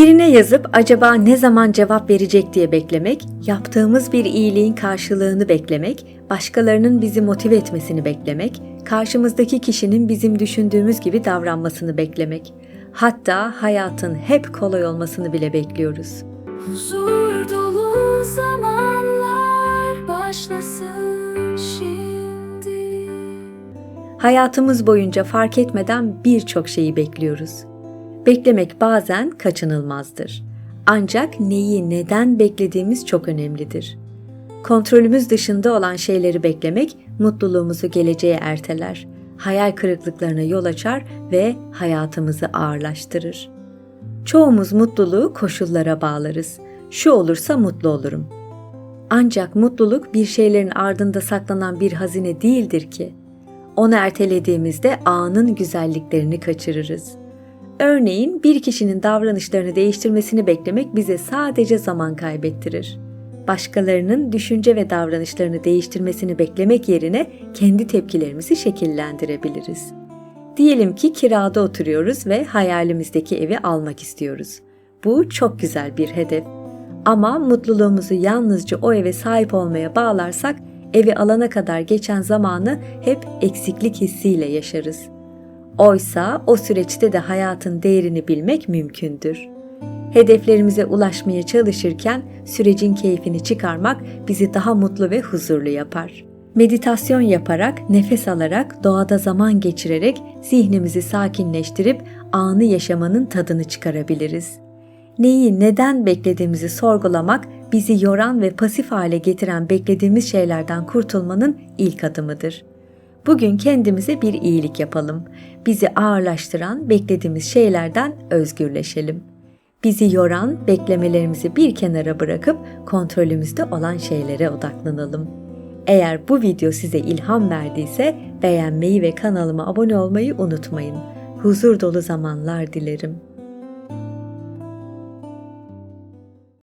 Birine yazıp acaba ne zaman cevap verecek diye beklemek, yaptığımız bir iyiliğin karşılığını beklemek, başkalarının bizi motive etmesini beklemek, karşımızdaki kişinin bizim düşündüğümüz gibi davranmasını beklemek. Hatta hayatın hep kolay olmasını bile bekliyoruz. Huzur dolu zamanlar başlasın şimdi. Hayatımız boyunca fark etmeden birçok şeyi bekliyoruz. Beklemek bazen kaçınılmazdır. Ancak neyi neden beklediğimiz çok önemlidir. Kontrolümüz dışında olan şeyleri beklemek mutluluğumuzu geleceğe erteler, hayal kırıklıklarına yol açar ve hayatımızı ağırlaştırır. Çoğumuz mutluluğu koşullara bağlarız. Şu olursa mutlu olurum. Ancak mutluluk bir şeylerin ardında saklanan bir hazine değildir ki. Onu ertelediğimizde anın güzelliklerini kaçırırız. Örneğin bir kişinin davranışlarını değiştirmesini beklemek bize sadece zaman kaybettirir. Başkalarının düşünce ve davranışlarını değiştirmesini beklemek yerine kendi tepkilerimizi şekillendirebiliriz. Diyelim ki kirada oturuyoruz ve hayalimizdeki evi almak istiyoruz. Bu çok güzel bir hedef. Ama mutluluğumuzu yalnızca o eve sahip olmaya bağlarsak evi alana kadar geçen zamanı hep eksiklik hissiyle yaşarız. Oysa o süreçte de hayatın değerini bilmek mümkündür. Hedeflerimize ulaşmaya çalışırken sürecin keyfini çıkarmak bizi daha mutlu ve huzurlu yapar. Meditasyon yaparak, nefes alarak, doğada zaman geçirerek zihnimizi sakinleştirip anı yaşamanın tadını çıkarabiliriz. Neyi neden beklediğimizi sorgulamak bizi yoran ve pasif hale getiren beklediğimiz şeylerden kurtulmanın ilk adımıdır. Bugün kendimize bir iyilik yapalım. Bizi ağırlaştıran beklediğimiz şeylerden özgürleşelim. Bizi yoran beklemelerimizi bir kenara bırakıp kontrolümüzde olan şeylere odaklanalım. Eğer bu video size ilham verdiyse beğenmeyi ve kanalıma abone olmayı unutmayın. Huzur dolu zamanlar dilerim.